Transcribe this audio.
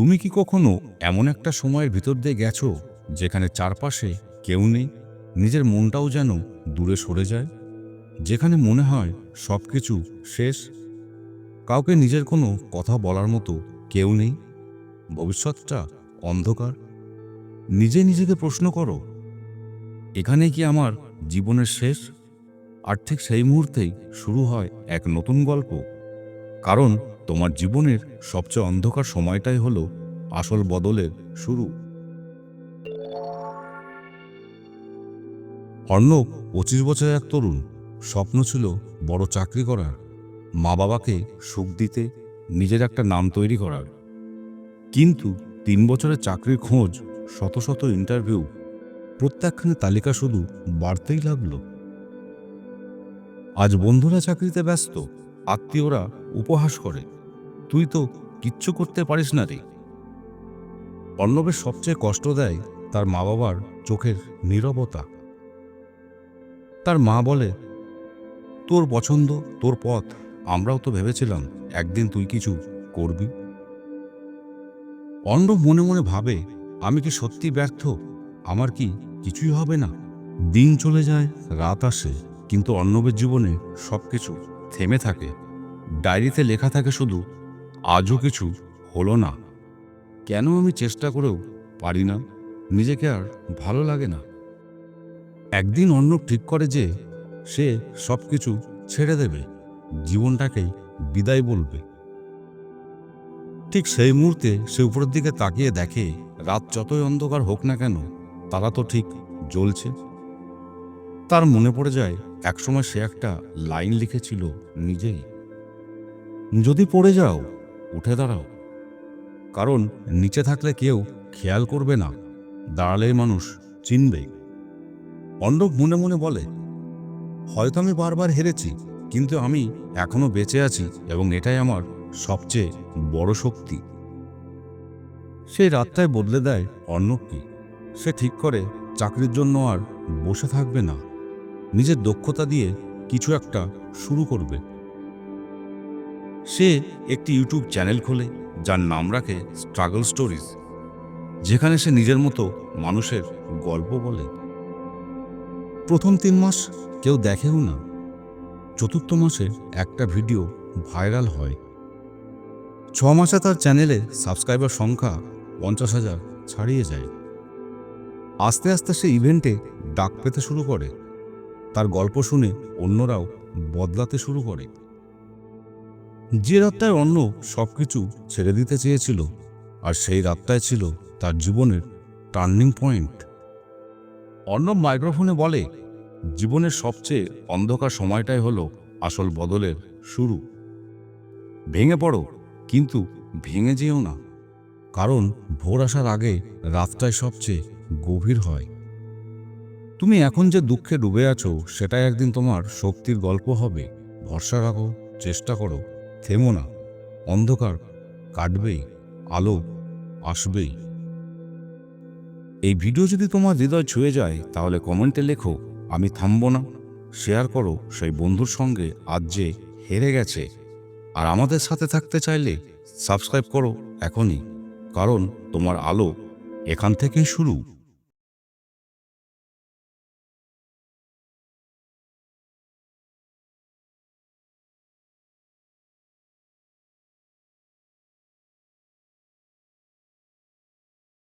তুমি কি কখনো এমন একটা সময়ের ভিতর দিয়ে গেছো যেখানে চারপাশে কেউ নেই? নিজের মনটাও যেন দূরে সরে যায়, যেখানে মনে হয় সব কিছু শেষ? কাউকে নিজের কোনো কথা বলার মতো কেউ নেই? ভবিষ্যৎটা অন্ধকার? নিজে নিজেকে প্রশ্ন করো, এখানে কি আমার জীবনের শেষ? আর ঠিক সেই মুহূর্তেই শুরু হয় এক নতুন গল্প? কারণ তোমার জীবনের সবচেয়ে অন্ধকার সময়টাই হলো আসল বদলের শুরু। অর্ণব পঁচিশ বছরের এক তরুণ, স্বপ্ন ছিল বড় চাকরি করার, মা বাবাকে সুখ দিতে, নিজের একটা নাম তৈরি করার। কিন্তু তিন বছরের চাকরির খোঁজ, শত শত ইন্টারভিউ প্রত্যাখ্যানের তালিকা শুধু বাড়তেই লাগল। আজ বন্ধুরা চাকরিতে ব্যস্ত আত্মীয়রা উপহাস করে, তুই তো কিচ্ছু করতে পারিস না রে। অর্ণবের সবচেয়ে কষ্ট দেয় তার মা বাবার চোখের নীরবতা। তার মা বলে, তোর পছন্দ, তোর পথ, আমরাও তো ভেবেছিলাম একদিন তুই কিছু করবি। অর্ণব মনে মনে ভাবে, আমি কি সত্যি ব্যর্থ? আমার কি কিছুই হবে না? দিন চলে যায়, রাত আসে, কিন্তু অর্ণবের জীবনে সব কিছু থেমে থাকে। ডায়েরিতে লেখা থাকে শুধু, আজও কিছু হলো না। কেন আমি চেষ্টা করেও পারি না? নিজেকে আর ভালো লাগে না। একদিন অর্ণব ঠিক করে যে সে সব কিছু ছেড়ে দেবে, জীবনটাকেই বিদায় বলবে। ঠিক সেই মুহূর্তে সে উপরের দিকে তাকিয়ে দেখে, রাত যতই অন্ধকার হোক না কেন, তারা তো ঠিক জ্বলছে। তার মনে পড়ে যায়, একসময় সে একটা লাইন লিখেছিল নিজেই। যদি পড়ে যাও, উঠে দাঁড়াও। কারণ নিচে থাকলে কেউ খেয়াল করবে না, দাঁড়ালে মানুষ চিনবে। অন্ডব মনে মনে বলে, হয়তো আমি বারবার হেরেছি, কিন্তু আমি এখনও বেঁচে আছি এবং এটাই আমার সবচেয়ে বড় শক্তি। সেই রাতটায় বদলে দেয় অর্ণবকে সে ঠিক করে চাকরির জন্য আর বসে থাকবে না। নিজের দক্ষতা দিয়ে কিছু একটা শুরু করবে। সে একটি ইউটিউব চ্যানেল খোলে, যার নাম রাখে স্ট্রাগল স্টোরিজ যেখানে সে নিজের মতো মানুষের গল্প বলে। প্রথম তিন মাস কেউ দেখেও না। চতুর্থ মাসে একটা ভিডিও ভাইরাল হয়। ছ মাসে তার চ্যানেলে সাবস্ক্রাইবার সংখ্যা পঞ্চাশ হাজার ছাড়িয়ে যায়। আস্তে আস্তে সে ইভেন্টে ডাক পেতে শুরু করে। তার গল্প শুনে অন্যরাও বদলাতে শুরু করে। যে রাতটায় অন্য সব কিছু ছেড়ে দিতে চেয়েছিল, আর সেই রাতটায় ছিল তার জীবনের টার্নিং পয়েন্ট। অর্ণব মাইক্রোফোনে বলে, জীবনের সবচেয়ে অন্ধকার সময়টাই হলো আসল বদলের শুরু। ভেঙে পড়ো, কিন্তু ভেঙে যেও না। কারণ ভোর আসার আগে রাতটাই সবচেয়ে গভীর হয়। তুমি এখন যে দুঃখে ডুবে আছো, সেটাই একদিন তোমার শক্তির গল্প হবে। ভরসা রাখো, চেষ্টা করো, থেমো না। অন্ধকার কাটবেই, আলো আসবেই। এই ভিডিও যদি তোমার হৃদয় ছুঁয়ে যায়, তাহলে কমেন্টে লেখো, আমি থামবো না। শেয়ার করো, সেই বন্ধুর সঙ্গে আজ যে হেরে গেছে। আর আমাদের সাথে থাকতে চাইলে সাবস্ক্রাইব করো এখনই, কারণ তোমার আলো এখান থেকেই শুরু।